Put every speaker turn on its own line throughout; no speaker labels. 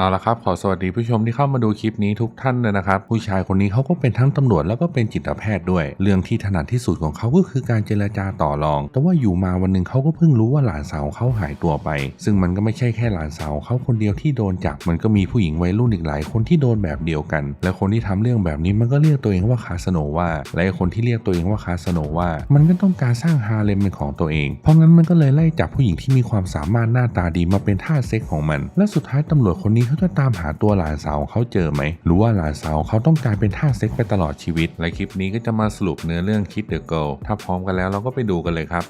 เอาละครับขอสวัสดีผู้ชมที่เข้ามาดูคลิปนี้ทุกท่านเลยนะครับ ผู้ชายคนนี้เขาก็เป็นทั้งตำรวจแล้วก็เป็นจิตแพทย์ด้วย เรื่องที่ถนัดที่สุดของเขาก็คือการเจรจาต่อรอง แต่ว่าอยู่มาวันหนึ่งเขาก็เพิ่งรู้ว่าหลานสาวเขาหายตัวไป ซึ่งมันก็ไม่ใช่แค่หลานสาวเขาคนเดียวที่โดนจับมันก็มีผู้หญิงวัยรุ่นอีกหลายคนที่โดนแบบเดียวกัน และคนที่ทำเรื่องแบบนี้มันก็เรียกตัวเองว่าคาสโนวาและคนที่เรียกตัวเองว่าคาสโนวามันก็ต้องการสร้างฮาเลมเป็นของตัวเอง เพราะงั้นมันก็เลยไล่จับผู้หญิงที่มีความสามารถหน้าตาดีมาเป็นท่าเซ็กของมัน และสุดท้ายตำรวจคนนี้เขาจะตามหาตัวหลานสาวของเขาเจอไหมหรือว่าหลานสาวเขาต้องกลายเป็นท่าเซ็กไปตลอดชีวิต และคลิปนี้ก็จะมาสรุปเนื้อเรื่องคิดเดอะเกิลถ้าพร้อมกันแล้วเราก็ไปดูกันเลยครับ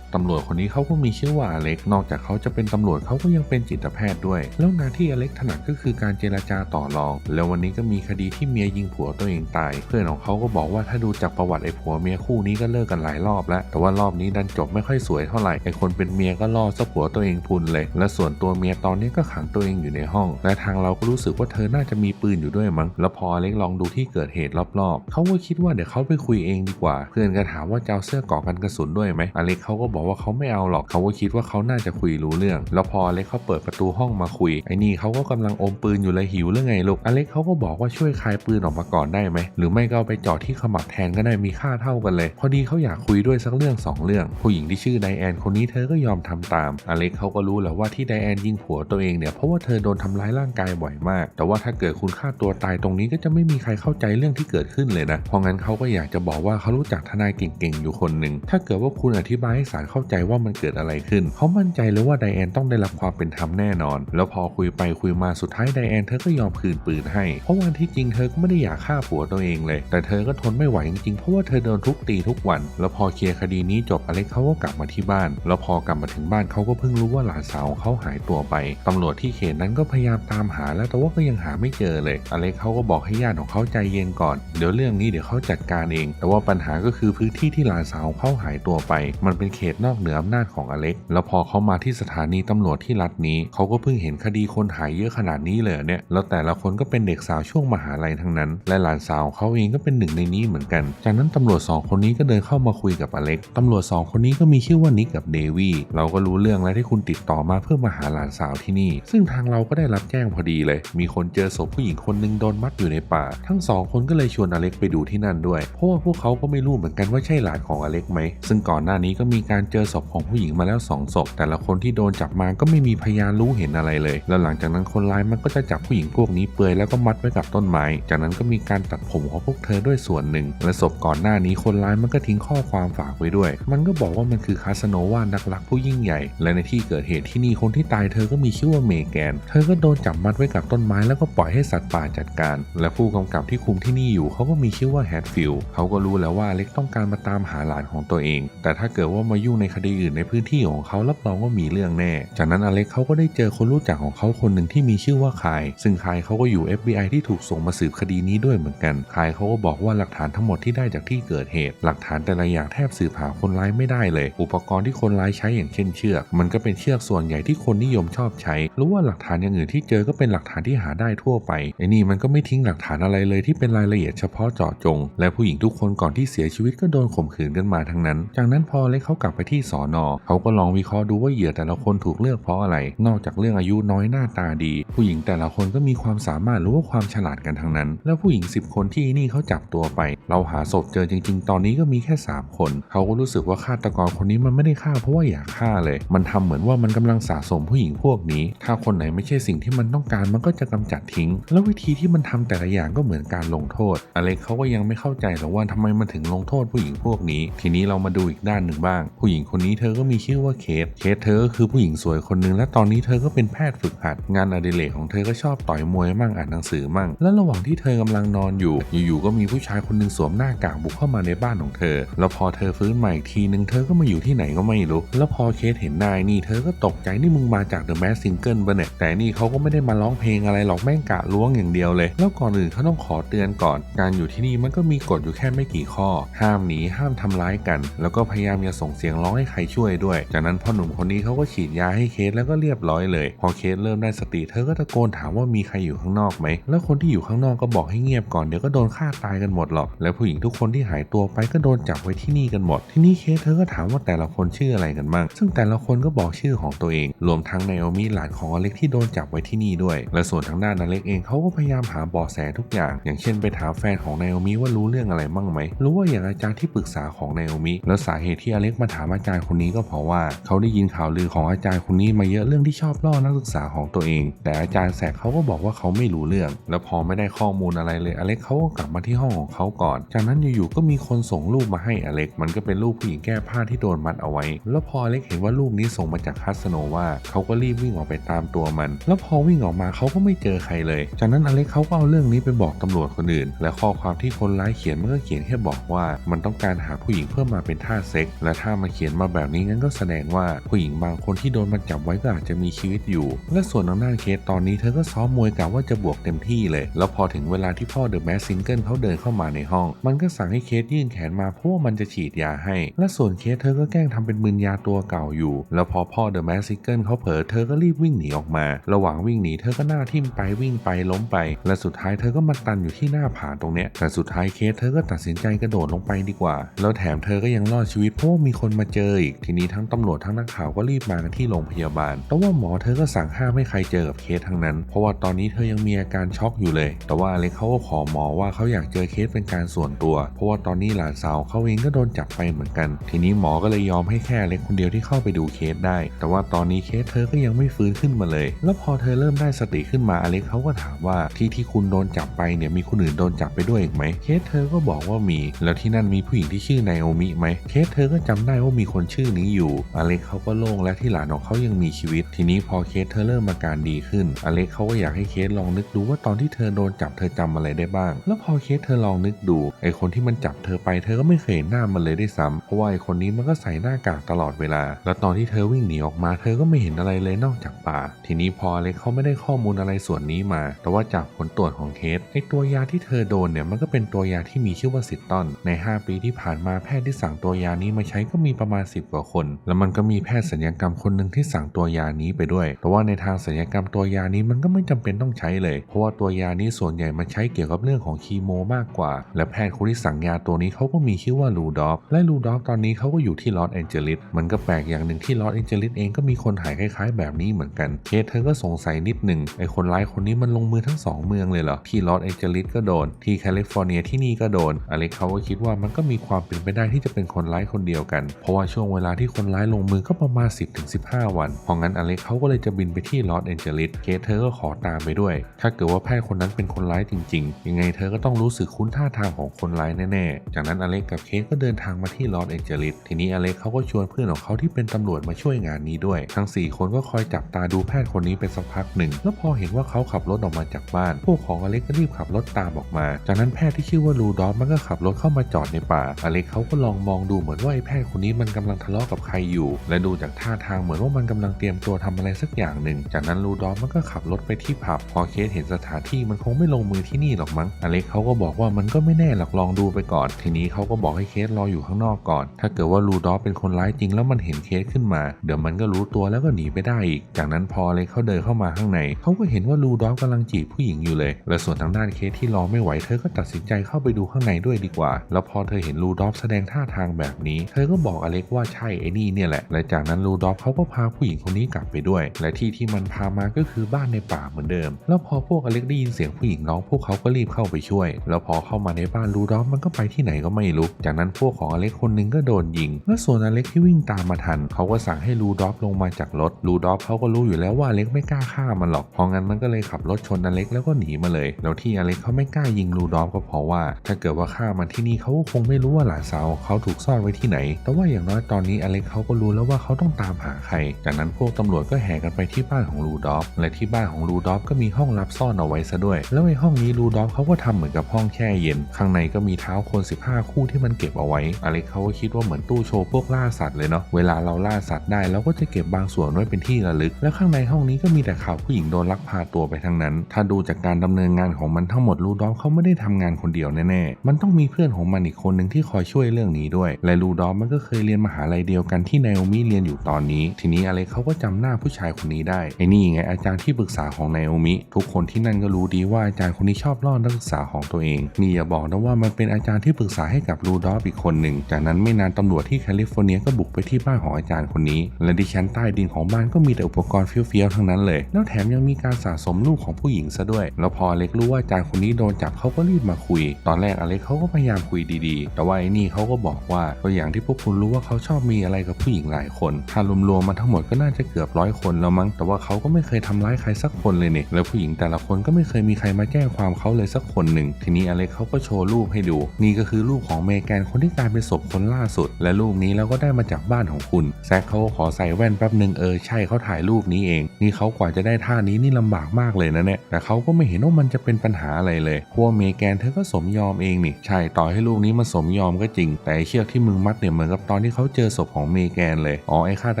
ตำรวจคนนี้เขาก็มีชื่อว่าอเล็ก นอกจากเขาจะเป็นตำรวจเขาก็ยังเป็นจิตแพทย์ด้วย แล้วงานที่อเล็กถนัดก็คือการเจรจาต่อรอง แล้ววันนี้ก็มีคดีที่เมียยิงผัวตัวเองตาย เพื่อนของเขาก็บอกว่าถ้าดูจากประวัติไอ้ผัวเมียคู่นี้ก็เลิกกันหลายรอบแล้ว แต่ว่ารอบนี้ดันจบไม่ค่อยสวยเท่าไหร่ ไอ้คนเป็นเมียก็ล่อซะผัวตัวเองพุนเลย และส่วนตัวเมียตอนนี้ก็ขังตัวเองอยู่ในห้อง และทางเราก็รู้สึกว่าเธอน่าจะมีปืนอยู่ด้วยมั้ง แล้วพออเล็กลองดูที่เกิดเหตุรอบๆ เขาก็คิดว่าเดี๋ยวเขาไปคุยเองดีกว่า เพื่อนก็ถามว่าจะเอาเสื้อกราะกันกระสุนด้วยไหมอเล็กเขาก็บอกว่าเขาไม่เอาหรอกเขาก็คิดว่าเขาน่าจะคุยรู้เรื่อง แล้วพออเล็กเขาเปิดประตูห้องมาคุยไอ้นี่เขาก็กำลังอมปืนอยู่เลยหิวหรือไงลูกอเล็กเขาก็บอกว่าช่วยคลายปืนออกมาก่อนได้ไหมหรือไม่ก็ไปจ่อที่ขมับแทนก็ได้มีค่าเท่ากันเลย พอดีเขาอยากคุยด้วยสักเรื่องสองเรื่อง ผู้หญิงที่ชื่อไดแอนคนนี้เธอก็ยอมทำตาม อเล็กเขาก็รู้แหละว่าที่ไดแอนยิงผัวตัวเองเนี่ยเพราะว่าเธอโดนทำร้ายร่างกายบ่อยมาก แต่ว่าถ้าเกิดคุณฆ่าตัวตายตรงนี้ก็จะไม่มีใครเข้าใจเรื่องที่เกิดขึ้นเลยนะเพราะงั้นเขาก็อยากจะบอกว่าเขารู้จักทนายเก่งๆอยู่คนหนึ่งถ้าเกิดว่าคุณอธิบายให้ศาลเข้าใจว่ามันเกิดอะไรขึ้น เขามั่นใจเลยว่าไดแอนต้องได้รับความเป็นธรรมแน่นอน แล้วพอคุยไปคุยมาสุดท้ายไดแอนเธอก็ยอมคืนปืนให้ เพราะวันที่จริงเธอก็ไม่ได้อยากฆ่าผัวตัวเองเลย แต่เธอก็ทนไม่ไหวจริงๆ เพราะว่าเธอโดนทุบตีทุกวัน แล้วพอเคลียร์คดีนี้จบอเล็กเขาก็กลับมาที่บ้าน แล้วพอกลับมาถึงบ้านเขาก็เพิ่งรู้ว่าหลานสาวของเขาหายตัวไป ตำรวจที่เขตนั้นก็พยายามตามหาแล้วแต่ว่าก็ยังหาไม่เจอเลย อเล็กเขาก็บอกให้ญาติของเขาใจเย็นก่อน เดี๋ยวเรื่องนี้เดี๋ยวเขาจัดการเอง แต่ว่าปัญหาก็คือพื้นที่ที่หลานสาวของเขาหายตัวไป มันเป็นเขตนอกเหนืออำนาจของอเล็ก แล้วพอเขามาที่สถานีตำรวจที่รัฐนี้ เขาก็เพิ่งเห็นคดีคนหายเยอะขนาดนี้เลยเนี่ย แล้วแต่ละคนก็เป็นเด็กสาวช่วงมหาลัยทั้งนั้น และหลานสาวเขาเองก็เป็นหนึ่งในนี้เหมือนกัน จากนั้นตำรวจสองคนนี้ก็เดินเข้ามาคุยกับอเล็ก ตำรวจสองคนนี้ก็มีชื่อว่านิกกับเดวี่ เราก็รู้เรื่องแล้วที่คุณติดต่อมาเพื่อมาหาหลานสาวที่นี่ ซึ่งทางเราก็ได้รับแจ้งพอดีเลย มีคนเจอศพผู้หญิงคนหนึงโดนมัดอยู่ในป่า ทั้งสองคนก็เลยชวนอเล็กไปดูที่นั่นด้วย เพราะว่าพวกเขาก็ไม่รู้เหมือนกันว่าใช่หลานของอเล็กไหม ซึ่งก่อนหน้านี้ก็มีการเจอศพของผู้หญิงมาแล้วสองศพแต่ละคนที่โดนจับมาก็ไม่มีพยานรู้เห็นอะไรเลย แล้วหลังจากนั้นคนร้ายมันก็จะจับผู้หญิงพวกนี้เปลือยแล้วก็มัดไว้กับต้นไม้ จากนั้นก็มีการตัดผมของพวกเธอด้วยส่วนหนึ่ง และศพก่อนหน้านี้คนร้ายมันก็ทิ้งข้อความฝากไว้ด้วย มันก็บอกว่ามันคือคาสโนวานักรักผู้ยิ่งใหญ่ และในที่เกิดเหตุที่นี่คนที่ตายเธอก็มีชื่อว่าเมแกน เธอก็โดนจับมัดไว้กับต้นไม้แล้วก็ปล่อยให้สัตว์ป่าจัดการ และผู้กำกับที่คุมที่นี่อยู่เขาก็มีชื่อว่าแฮดฟิลด์เขาก็รู้แล้วว่าเล็กต้องการมาตามหาหลานของตัวเอง แต่ถ้าเกิดว่ามายุ่งในคดีอื่นในพื้นที่ของเขารับรองว่ามีเรื่องแน่ จากนั้นอเล็กเขาก็ได้เจอคนรู้จักของเขาคนหนึ่งที่มีชื่อว่าคาย ซึ่งคายเขาก็อยู่ FBI ที่ถูกส่งมาสืบคดีนี้ด้วยเหมือนกัน คายเขาก็บอกว่าหลักฐานทั้งหมดที่ได้จากที่เกิดเหตุ หลักฐานแต่ละอย่างแทบสืบหาคนร้ายไม่ได้เลย อุปกรณ์ที่คนร้ายใช้อย่างเช่นเชือก มันก็เป็นเชือกส่วนใหญ่ที่คนนิยมชอบใช้ หรือว่าหลักฐานอย่างอื่นที่เจอก็เป็นหลักฐานที่หาได้ทั่วไปไอ้นี่มันก็ไม่ทิ้งหลักฐานอะไรเลยที่เป็นรายละเอียดเฉพาะเจาะจง และผู้หญิงทุกคนก่อนที่เสียชีวิตก็โดนข่มขืนกันมาทั้งนั้น จากนั้นพอเล็กเขากลับไปที่สอนอเขาก็ลองวิเคราะห์ดูว่าเหยื่อแต่ละคนถูกเลือกเพราะอะไร นอกจากเรื่องอายุน้อยหน้าตาดี ผู้หญิงแต่ละคนก็มีความสามารถหรือว่าความฉลาดกันทั้งนั้น แล้วผู้หญิง 10 คนที่นี่เขาจับตัวไป เราหาศพเจอจริง ๆ ตอนนี้ก็มีแค่ 3 คน เขาก็รู้สึกว่าฆาตกรคนนี้มันไม่ได้ฆ่าเพราะว่าอยากฆ่าเลย มันทำเหมือนว่ามันกำลังสะสมผู้หญิงพวกนี้ ถ้าคนไหนไม่ใช่สิ่งที่มันต้องการมันก็จะกำจัดทิ้ง แล้ววิธีที่มันทำแต่ละอย่างก็เหมือนการลงโทษ อเล็กเขาก็ยังไม่เข้าใจหรอกว่าทำไมมันถึงลงโทษผู้หญิงพวกนี้ ทีนี้เรามาดูอีกด้านหนึ่งบ้าง ผู้หญิงคนนี้เธอก็มีชื่อว่าเคท เคทเธอก็คือผู้หญิงสวยคนหนึ่งและตอนนี้เธอก็เป็นแพทย์ฝึกหัด งานอดิเรกของเธอก็ชอบต่อยมวยมั่งอ่านหนังสือมั่ง และระหว่างที่เธอกำลังนอนอยู่ อยู่ๆก็มีผู้ชายคนหนึ่งสวมหน้ากากบุกเข้ามาในบ้านของเธอ แล้วพอเธอฟื้นใหม่อีกทีนึงเธอก็มาอยู่ที่ไหนก็ไม่รู้ แล้วพอเคสเห็นนายนี่เธอก็ตกใจนี่มึงมาจาก The Mask Singer ปะเนี่ยแต่นี่เขาก็ไม่ได้มาร้องเพลงอะไรหรอกแม่งกะล้วงอย่างเดียวเลย แล้วก่อนอื่นเขาต้องขอเตือนก่อน การอยู่ที่นี่มันก็มีกฎอยู่แค่ไม่กี่ข้อ ห้ามหนีห้ามทำร้ายกัน แล้วก็พยายามอย่าส่งเสียงร้องร้องให้ใครช่วยด้วย จากนั้นพ่อหนุ่มคนนี้เขาก็ฉีดยาให้เคสแล้วก็เรียบร้อยเลย พอเคสเริ่มได้สติเธอก็ตะโกนถามว่ามีใครอยู่ข้างนอกไหม แล้วคนที่อยู่ข้างนอกก็บอกให้เงียบก่อนเดี๋ยวก็โดนฆ่าตายกันหมดหรอก แล้วผู้หญิงทุกคนที่หายตัวไปก็โดนจับไว้ที่นี่กันหมด ที่นี้เคสเธอก็ถามว่าแต่ละคนชื่ออะไรกันบ้าง ซึ่งแต่ละคนก็บอกชื่อของตัวเอง รวมทั้งไนโอมิหลานของอเล็กที่โดนจับไว้ที่นี่ด้วย และส่วนทางด้านอเล็กเองเขาก็พยายามหาเบาะแสทุกอย่าง อย่างเช่นไปถามแฟนของไนโอมิว่ารู้เรื่องอะไรบ้างไหมรู้ว่าอย่างอาจารย์ที่ปรึกษาของไนโอมิแล้วสาเหตุที่อเล็กมาถามอาจารย์คนนี้ก็เพราะว่าเขาได้ยินข่าวลือของอาจารย์คนนี้มาเยอะเรื่องที่ชอบล่อนักศึกษาของตัวเอง แต่อาจารย์แสกเขาก็บอกว่าเขาไม่รู้เรื่อง แล้วพอไม่ได้ข้อมูลอะไรเลยอเล็กเขาก็กลับมาที่ห้องของเขาก่อน จากนั้นอยู่ๆก็มีคนส่งรูปมาให้อเล็ก มันก็เป็นรูปผู้หญิงแก้ผ้าที่โดนมัดเอาไว้ แล้วพออเล็กเห็นว่ารูปนี้ส่งมาจากคัสโนวาเขาก็รีบวิ่งออกไปตามตัวมัน แล้วพอวิ่งออกมาเขาก็ไม่เจอใครเลย จากนั้นอเล็กเขาก็เอาเรื่องนี้ไปบอกตำรวจคนอื่น และข้อความที่คนร้ายเขียนมันก็เขียนแค่บอกว่า มันต้องการหาผู้หญิงเพื่อมาเป็นท่าเซ็กและถ้ามันขียนมาแบบนี้งั้นก็แสดงว่าผู้หญิงบางคนที่โดนมันจับไว้ก็อาจจะมีชีวิตอยู่ และส่วนทางด้านเคสตอนนี้เธอก็ซ้อมมวยกะว่าจะบวกเต็มที่เลย แล้วพอถึงเวลาที่พ่อเดอะแมสซิงเกิลเขาเดินเข้ามาในห้อง มันก็สั่งให้เคสยื่นแขนมาเพราะว่ามันจะฉีดยาให้ และส่วนเคสเธอก็แกล้งทำเป็นมึนยาตัวเก่าอยู่ แล้วพอพ่อเดอะแมสซิงเกิลเขาเผลอเธอก็รีบวิ่งหนีออกมา ระหว่างวิ่งหนีเธอก็หน้าทิ่มไปวิ่งไปล้มไป และสุดท้ายเธอก็มาตันอยู่ที่หน้าผาตรงเนี้ยแต่สุดท้ายเคสเธอก็ตัดสินใจกระโดดลงไปดีกว่า แล้วแถมเธอก็ยังรอดชีวิตเพราะว่ามีคนมาเจออีก ทีนี้ทั้งตำรวจทั้งนักข่าวก็รีบมากันที่โรงพยาบาล แต่ว่าหมอเธอก็สั่งห้ามให้ใครเจอกับเคสทั้งนั้น เพราะว่าตอนนี้เธอยังมีอาการช็อกอยู่เลย แต่ว่าอเล็กเขาก็ขอหมอว่าเขาอยากเจอเคสเป็นการส่วนตัว เพราะว่าตอนนี้หลานสาวเขาเองก็โดนจับไปเหมือนกัน ทีนี้หมอก็เลยยอมให้แค่อเล็กคนเดียวที่เข้าไปดูเคสได้ แต่ว่าตอนนี้เคสเธอก็ยังไม่ฟื้นขึ้นมาเลย แล้วพอเธอเริ่มได้สติขึ้นมาอเล็กเขาก็ถามว่าที่ที่คุณโดนจับไปเนี่ยมีคนอื่นโดนจับไปด้วยอีกไหมเคสเธอก็บอกว่ามี แล้วที่นั่นมีผู้หญิงที่ชื่อไนโอมิไหมเคสเธอก็จำได้ว่ามีคนชื่อนี้อยู่ อเล็กเขาก็โล่งและที่หลานของเขายังมีชีวิต ทีนี้พอเคสเธอเริ่มอาการดีขึ้น อเล็กเขาก็อยากให้เคสลองนึกดูว่าตอนที่เธอโดนจับเธอจำอะไรได้บ้าง แล้วพอเคสเธอลองนึกดู ไอคนที่มันจับเธอไปเธอก็ไม่เคยเห็นหน้ามันเลยได้ซ้ำเพราะว่าไอคนนี้มันก็ใส่หน้ากากตลอดเวลา แล้วตอนที่เธอวิ่งหนีออกมา เธอก็ไม่เห็นอะไรเลยนอกจากป่า ทีนี้พออเล็กเขาไม่ได้ข้อมูลอะไรส่วนนี้มา แต่ว่าจากผลตรวจของเคสไอตัวยาที่เธอโดนเนี่ยมันก็เป็นตัวยาที่มีชื่อว่าซิตตอนใน 5 ปีที่ผ่านมาแพทย์ที่สั่งตัวยานี้มาใช้ก็มีประมาณ 10 กว่าคน แล้วมันก็มีแพทย์ศัลยกรรมคนหนึ่งที่สั่งตัวยานี้ไปด้วยแต่ว่าในทางศัลยกรรมตัวยานี้มันก็ไม่จำเป็นต้องใช้เลย เพราะว่าตัวยานี้ส่วนใหญ่มันใช้เกี่ยวกับเรื่องของคีโมมากกว่า และแพทย์คนที่สั่งยาตัวนี้เขาก็มีชื่อว่าลูดอฟ และลูดอฟตอนนี้เขาก็อยู่ที่ลอสแอนเจลิส มันก็แปลกอย่างหนึ่งที่ลอสแอนเจลิสเองก็มีคนหายคล้ายๆ แบบนี้เหมือนกันเคสเธอก็สงสัยนิดหนึ่งไอคนร้ายคนนี้มันลงมือทั้งสองเมืองเลยเหรอ ที่ลอสแอนเจลิสก็โดน ที่แคลิฟอร์เนียที่นี่ก็โดน อเล็กเขาก็คิดว่ามันก็มีความเป็นไปได้ที่จะเป็นคนร้ายคนเดียวกัน เพราะว่าช่วงเวลาที่คนร้ายลงมือก็ประมาณ 10-15 วันเพราะงั้นอเล็กเขาก็เลยจะบินไปที่ลอสแอนเจลิสเคสเธอก็ขอตามไปด้วย ถ้าเกิดว่าแพทย์คนนั้นเป็นคนร้ายจริง ๆ ยังไงเธอก็ต้องรู้สึกคุ้นท่าทางของคนร้ายแน่ๆ จากนั้นอเล็กกับเคสก็เดินทางมาที่ลอสแอนเจลิสทีนี้อเล็กเขาก็ชวนเพื่อนของเขาที่เป็นตำรวจมาช่วยงานนี้ด้วย ทั้ง 4 คนก็คอยจับตาดูแพทย์คนนี้เป็นสักพักหนึ่ง แล้วพอเห็นว่าเขาขับรถออกมาจากบ้าน พวกของอเล็กก็รีบขับรถตามออกมา จากนั้นแพทย์ที่ชื่อว่าลูดอฟมันก็ขับรถเข้ามาจอดในป่า อเล็กเขาก็ลองมองดูเหมือนว่าไอ้แพทย์คนนี้มันกำลังทะเลาะกับใครอยู่ และดูจากท่าทางเหมือนว่ามันกำลังเตรียมตัวทำอะไรสักอย่างหนึ่ง จากนั้นลูดอฟมันก็ขับรถไปที่ผับ พอเคสเห็นสถานที่มันคงไม่ลงมือที่นี่หรอกมั้ง อเล็กเขาก็บอกว่ามันก็ไม่แน่หรอกลองดูไปก่อน ทีนี้เขาก็บอกให้เคสรออยู่ข้างนอกก่อน ถ้าเกิดว่าลูดอฟเป็นคนร้ายจริงแล้วมันเห็นเคสขึ้นมา เดี๋ยวมันก็รู้ตัวแล้วก็หนีไปได้อีก จากนั้นพออเล็กเขาเดินเข้ามาข้างในเขาก็เห็นว่าลูดอฟกำลังจีบผู้หญิงอยู่เลย และส่วนทางด้านเคสที่รอไม่ไหวเธอก็ตัดสินใจเข้าไปดูข้างในด้วยดีกว่า แล้วพอเธอเห็นลูดอฟแสดงท่าทางแบบนี้ เธอก็บอกอเล็กว่าใช่ไอ้นี่เนี่ยแหละ และจากนั้นลูดอฟเขาก็พาผู้หญิงคนนี้กลับไปด้วย และที่ที่มันพามาก็คือบ้านในป่าเหมือนเดิม แล้วพอพวกอเล็กได้ยินเสียงผู้หญิงร้องพวกเขาก็รีบเข้าไปช่วย แล้วพอเข้ามาในบ้านลูดอฟมันก็ไปที่ไหนก็ไม่รู้ จากนั้นพวกของอเล็กคนหนึงก็โดนยิง และส่วนอเล็กที่วิ่งตามมาทัน เขาก็สั่งให้ลูดอฟลงมาจากรถ ลูดอฟเขาก็รู้อยู่แล้วว่าอเล็กไม่กล้าฆ่ามันหรอก เพราะงั้นมันก็เลยขับรถชนอเล็กแล้วก็หนีมาเลย แล้วที่อเล็กเขาไม่กล้ายิงลูดอฟก็เพราะว่า ถ้าเกิดว่าฆ่ามันที่นี่เขาก็คงไม่รู้ว่าหลานสาวของเขาถูกซ่อนไว้ที่ไหน แต่ว่าอย่างน้อยตอนนี้อเล็กเขาก็รู้แล้วว่าเขาต้องตามหาใคร จากนั้นพวกตำรวจก็แห่กันไปที่บ้านของลูดอฟ และที่บ้านของลูดอฟก็มีห้องลับซ่อนเอาไว้ซะด้วย แล้วในห้องนี้ลูดอฟเขาก็ทำเหมือนกับห้องแช่เย็น ข้างในก็มีเท้าคน 15 คู่ที่มันเก็บเอาไว้ อเล็กเขาก็คิดว่าเหมือนตู้โชว์พวกล่าสัตว์เลยเนาะ เวลาเราล่าสัตว์ได้เราก็จะเก็บบางส่วนไว้เป็นที่ระลึก และข้างในห้องนี้ก็มีแต่ข่าวผู้หญิงโดนลักพาตัวไปทั้งนั้น ถ้าดูจากการดำเนินงานของมันทั้งหมดลูดอฟเขาไม่ได้ทำงานคนเดียวแน่ๆ มันต้องมีเพื่อนของมันอีกคนหนึ่งที่คอยช่วยเรื่องนี้ด้วย และลูดอฟมันก็เคยเรียนมหาลัยเดียวกันที่ไนโอมิเรียนอยู่ตอนนี้ ทีนี้อเล็กเขาก็จำหน้าผู้ชายคนนี้ได้ไอ้นี่ไงอาจารย์ที่ปรึกษาของไนโอมิทุกคนที่นั่นก็รู้ดีว่าอาจารย์คนนี้ชอบล่อนักศึกษาของตัวเอง นี่อย่าบอกนะว่ามันเป็นอาจารย์ที่ปรึกษาให้กับรูดอฟอีกคนหนึ่ง จากนั้นไม่นานตำรวจที่แคลิฟอร์เนียก็บุกไปที่บ้านของอาจารย์คนนี้ และดิชั้นใต้ดินของบ้านก็มีแต่อุปกรณ์เฟี้ยวๆทั้งนั้นเลย แล้วแถมยังมีการสะสมรูปของผู้หญิงซะด้วย แล้วพออเล็กรู้ว่าอาจารย์คนนี้โดนจับเขาก็รีบมาคุย ตอนแรกอเล็กเขาก็พยายามคุยดีๆ แต่ว่าไอ้นี่เขาก็บอกว่าตัวอย่างที่พวกคุณรู้ว่าเขาชอบมีอะไรกับผู้หญิงหลายคนถ้ารวมๆมาทั้งหมดก็น่าจะเกือบร้อยคนแล้วมั้ง แต่ว่าเขาก็ไม่เคยทำร้ายใครสักคนเลยเนี่ย แล้วผู้หญิงแต่ละคนก็ไม่เคยมีใครมาแจ้งความเขาเลยสักคนหนึ่ง ทีนี้อเล็กเขาก็โชว์รูปให้ดู นี่ก็คือรูปของเมแกนคนที่กลายเป็นศพคนล่าสุด และรูปนี้เราก็ได้มาจากบ้านของคุณ แซคเขาขอใส่แว่นแป๊บหนึ่งเออใช่เขาถ่ายรูปนี้เอง นี่เขากว่าจะได้ท่านี้นี่ลำบากมากเลยนะเนี่ย แต่เขาก็ไม่เห็นว่ามันจะเป็นปัญหาอะไรเลยเพราะวกเมแกนเธอก็สมยอมเองนี่ ใช่ต่อให้ลูกนี้มันสมยอมก็จริง แต่เชือกที่มึงมัดเนี่ยเหมือนกับตอนที่เขาเจอศพของเมแกนเลย อ๋อไอ้ฆาต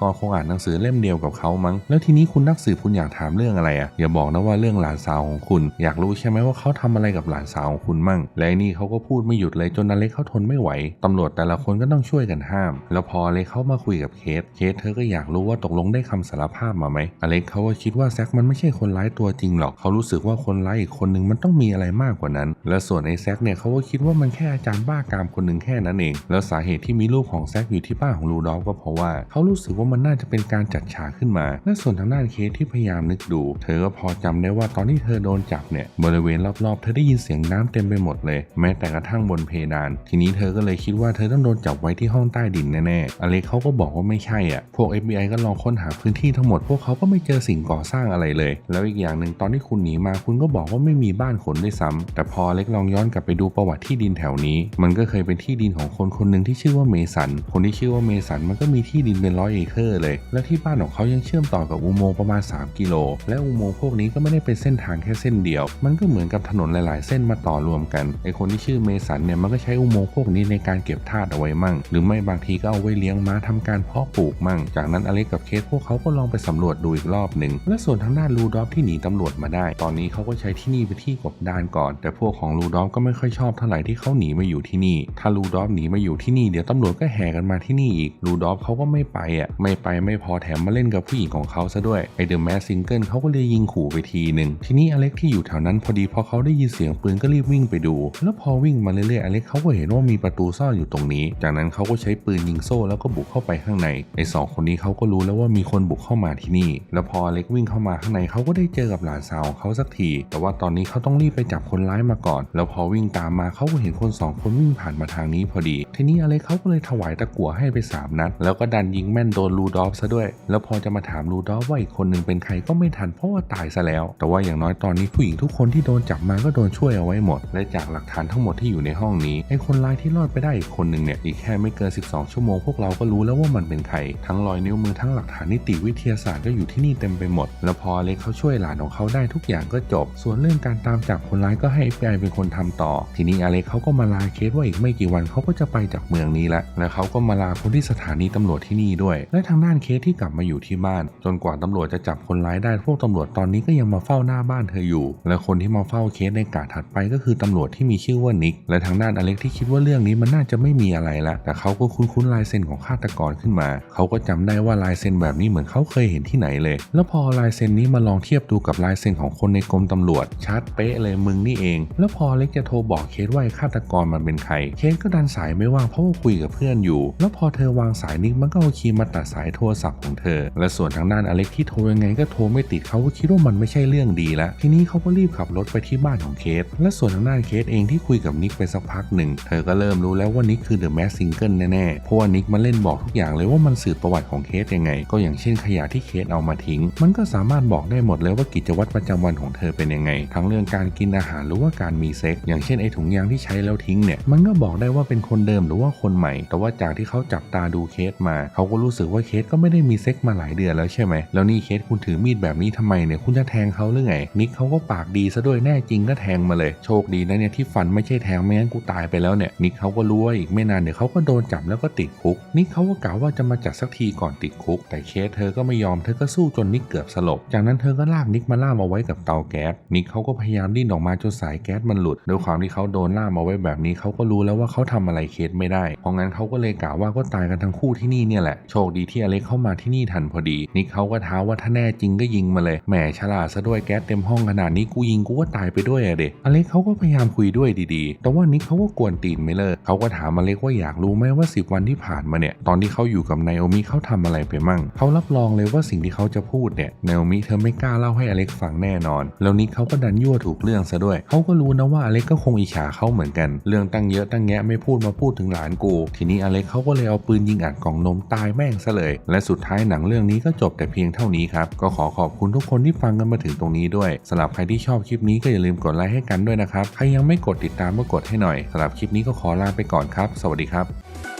กรคงอ่านหนังสือเล่มเดียวกับเขามั้ง แล้วทีนี้คุณนักสืบคุณอยากถามเรื่องอะไรอะ่ะ อย่าบอกนะว่าเรื่องหลานสาวของคุณ อยากรู้ใช่ไหมว่าเขาทำอะไรกับหลานสาวของคุณมั่ง และไอ้นี่เขาก็พูดไม่หยุดเลยจนอเล็กเขาทนไม่ไหว ตำรวจแต่ละคนก็ต้องช่วยกันห้าม แล้วพออเล็กเขามาคุยกับเคส เคสเธอก็อยากรู้ว่าตกลงได้คำสารภาพมาไหมอเล็กเขาก็คิดว่าแซคมันไม่ใช่คนร้ายตัวจริงหรอก เขารู้สึกว่าคนร้ายอีกคนนึงมันต้องมีอะไรมากกว่านั้น และส่วนไอ้แซคเนี่ยเขาก็คิดว่ามันแค่อาจารย์บ้ากามคนหนึ่งแค่นั้นเอง แล้วสาเหตุที่มีรูปของแซคอยู่ที่บ้านของลูดอฟก็เพราะว่าเขารู้สึกว่ามันน่าจะเป็นการจัดฉากขึ้นมา และส่วนทางด้านเคสที่พยายามนึกดู เธอก็พอจำได้ว่าตอนที่เธอโดนจับเนี่ยบริเวณรอบๆ เธอได้ยินเสียงน้ำเต็มไปหมดเลย แม้แต่กระทั่งบนเพดาน ทีนี้เธอก็เลยคิดว่าเธอต้องโดนจับไว้ที่ห้องใต้ดินแน่ๆอเล็กเขาก็บอกว่าไม่ใช่อะพวก FBI ก็ลองค้นหาพื้นที่ทั้งหมด พวกเขาก็ไม่เจอสิ่งก่อสร้างอะไรเลย แล้วอีกอย่างหนึ่งตอนที่คุณหนีมาคุณก็บอกว่าไม่มีบ้านคนด้วยซ้ำแต่พออเล็กลองย้อนกลับไปดูประวัติที่ดินแถวนี้ มันก็เคยเป็นที่ดินของคนคนหนึ่งที่ชื่อว่าเมสันคนที่ชื่อว่าเมสันมันก็มีที่ดินเป็นร้อยเอเคอร์เลย และที่บ้านของเขายังเชื่อมต่อกับอุโมงค์ประมาณ 3 กิโล และอุโมงค์พวกนี้ก็ไม่ได้เป็นเส้นทางแค่เส้นเดียว มันก็เหมือนกับถนนหลาย ๆ เส้นมาต่อรวมกันไอคนที่ชื่อเมสันเนี่ยมันก็ใช้อุโมงค์พวกนี้ในการเก็บธาตุเอาไว้มั่ง หรือไม่บางทีก็เอาไว้เลี้ยงม้าทำการเพาะปลูกมั่ง จากนั้นอเล็กกับเคสพวกเขาก็ลองไปสำรวจดูอีกรอบหนึ่งและส่วนทางด้านลูดอฟที่หนีตำรวจมาได้ ตอนนี้เขาก็ใช้ที่นี่เป็นที่กบดานก่อน แต่พวกของลูดอฟก็ไม่ค่อยชอบเท่าไหร่ที่เขาหนีมาอยู่ที่นี่ ถ้าลูดอฟหนีมาอยู่ที่นี่เดี๋ยวตำรวจก็แห่กันมาที่นี่อีกลูดอฟเขาก็ไม่ไปอะไม่ไปไม่พอแถมมาเล่นกับผู้หญิงของเขาซะด้วยไอเดอะแมสซิงเกิลเขาก็เลยยิงขู่ไปทีหนึ่งทีนี้อเล็กที่อยู่แถวนั้นพอดีพอเขาได้ยินเสียงปืนก็รีบวิ่งไปดู แล้วพอวิ่งมาเรื่อยๆอเล็กเขาก็เห็นว่ามีประตูซ่อนอยู่ตรงนี้ จากนั้นเขาก็ใช้ปืนยิงโซ่แล้วก็บุกเข้าไปข้างในไอสองคนนี้เขาก็รู้แล้วว่ามีคนบุกเข้ามาที่นี่ แล้วพออเล็กวิ่งเข้ามาข้างในเขาก็ได้เจอกับหลานสาวของเขาสักที แต่ว่าตอนนี้เขาต้องรีบไปจับคนร้ายมาก่อน แล้วพอวิ่งตามมาเขาก็เห็นคนสองคนวิ่งผ่านมาทางนี้พอดี ทีนี้อเล็กเขาก็เลยถวายตะกัวให้ไปสามนัด แล้วก็ดันยิงแม่นโดนลูดอฟซะด้วย แล้วพอจะมาถามลูดอฟว่าอีกคนหนึ่งเป็นใครก็ไม่ทันเพราะว่าตายซะแล้ว แต่ว่าอย่างน้อยตอนนี้ผู้หญิงทุกคนที่โดนจับมาก็โดนช่วยเอาไว้หมด และจากหลักฐานทั้งหมดที่อยู่ในห้องนี้ไอ้คนร้ายที่รอดไปได้อีกคนหนึ่งเนี่ยอีกแค่ไม่เกิน 12 ชั่วโมงพวกเราก็รู้แล้วว่ามันเป็นใครทั้งรอยนิ้วมือทั้งหลักฐานนิติวิทยาศาสตร์ก็อยู่ที่นี่เต็มไปหมด แล้วพอเล็กเขาช่วยหลานของเขาได้ทุกอย่างก็จบ ส่วนเรื่องการตามจับคนร้ายก็ให้ FBI เป็นคนทำต่อ ทีนี้อเล็กเขาก็มาลาเคสว่าอีกไม่กี่วันเขาก็จะไปจากเมืองนี้ละและเขาก็มาลาคนที่สถานีตำรวจที่นี่ด้วย และทางด้านเคสที่กลับมาอยู่ที่บ้าน จนกว่าตำรวจจะจับคนร้ายได้พวกตำรวจตอนนี้ก็ยังมาเฝ้าหน้าบ้านเธออยู่ และคนที่มาเฝ้าเคสในกาดถัดไปก็คือตำรวจที่มีชื่อว่านิก และทางด้านอเล็กที่คิดว่าเรื่องนี้มันน่าจะไม่มีอะไรละแต่เขาก็คุ้นๆลายเซ็นของฆาตกรขึ้นมา เขาก็จำได้ว่าลายเซ็นแบบนี้เหมือนเขาเคยเห็นที่ไหนเลย แล้วพอลายเซ็นนี้มาลองเทียบดูกับลายเซ็นของคนในกรมตำรวจชัดเป๊ะเลยมึงนี่เอง แล้วพอเล็กจะโทรบอกเคสว่าฆาตกรมันเป็นใคร เคสก็ดันสายไม่ว่างเพราะว่าคุยกับเพื่อนอยู่แล้วพอเธอวางสายนิกมันก็เอาคีย์มาตัดสายโทรศัพท์ของเธอ และส่วนทางด้านอเล็กที่โทรยังไงก็โทรไม่ติดเขาก็คิดว่ามันไม่ใช่เรื่องดีแล้ว ทีนี้เขาก็รีบขับรถไปที่บ้านของเคส และส่วนทางด้านเคสเองที่คุยกับนิกไปสักพักหนึ่ง เธอก็เริ่มรู้แล้วว่านิกคือเดอะแมสซิงเกิลแน่ๆ เพราะว่านิกมันเล่นบอกทุกอย่างเลยว่ามันสืบประวัติของเคสยังไง ก็อย่างเช่นขยะที่เคสเอามาทิ้ง มันก็สามารถบอกได้หมดเลยว่ากิจวัตรประจำวันของเธอเป็นยังไง ทั้งเรื่องการกินอาหารหรือว่าการมีเซ็กอย่างเช่นไอถุงยางที่ใช้แล้วทิ้งเนี่ยมันก็บอกได้ว่าเป็นคนเดิมหรือว่าคนใหม่ แต่ว่าจากที่เขาจับตาดูเคสมาเขาก็รู้สึกว่าเคสก็ไม่ได้มีเซ็กมาหลายเดือนแล้วใช่ไหมแล้วนี่เคสคุณถือมีดแบบนี้ทำไมเนี่ยคุณจะแทงเขาหรือไงนิกเขาก็ปากดีซะด้วยแน่จริงก็แทงมาเลย โชคดีนะเนี่ยที่ฟันไม่ใช่แทงไม่งั้นกูตายไปแล้วเนี่ยนิกเขาก็รู้ว่าอีกไม่นานเดี๋ยวเขาก็โดนจับแล้วก็ติดคุกนิกเขาก็กล่าวว่าจะมาจัดสักทีก่อนติดคุก แต่เคสเธอก็ไม่ยอมเธอก็สู้จนนิกเกือบสลบ จากนั้นเธอก็ลากนิกมาล่ามเอาไว้กับเตาแก๊สนิกเขาก็พยายามดิ้นออกมาจนสายแก๊สมันหลุดด้วยความที่เขาโดนล่ามเอาไว้แบบนี้เขาก็รู้แล้วว่าเขาทำอะไรเคสไม่ได้เพราะงั้นเขาก็เลยกล่าวว่าก็ตายกันทั้งคู่ที่นี่เนี่ยแหละ โชคดีที่อเล็กเข้ามาที่นี่ทันพอดี นิกเขาก็ท้าว่าถ้าแน่จริงก็ยิงมาเลยแหมฉลาดซะด้วยแก๊สเต็มห้องขนาดนี้กูยิงกูก็ตายไปด้วยอะเด็กอเล็กเขาก็พยายามคุยด้วยดีๆ แต่ว่านิกเขาก็กวนตีนไม่เลิกเขาก็ถามอเล็กว่าอยากรู้ไหมว่า 10 วันที่ผ่านมาเนี่ยตอนที่เขาอยู่กับไนโอมิเขาทำอะไรไปมั่งเขารับรองเลยว่าสิ่งที่เขาจะพูดเนี่ยไนโอมิเธอไม่กล้าเล่าให้อเล็กฟังแน่นอน แล้วนิกเขาก็ดันยั่วถูกเรื่องซะด้วยเขาก็รู้นะว่าอเล็กก็คงอิจฉาเขาเหมือนกัน เรื่องตั้งเยอะตั้งแยะไม่พูดมาพูดถึงหลานกู ทีนี้อเล็กเขาก็เลยเอาปืนยิงอัดกล่องนมตายแม่งซะเลย และสุดท้ายหนังเรื่องนี้ก็จบแต่เพียงเท่านี้ครับ ก็ขอขอบคุณทุกคนที่ฟังกันมาถึงตรงนี้ด้วยสำหรับใครที่ชอบคลิปนี้ก็อย่าลืมกดไลค์ให้กันด้วยนะครับ ใครยังไม่กดติดตามก็กดให้หน่อยสำหรับคลิปนี้ก็ขอลาไปก่อนครับ สวัสดีครับ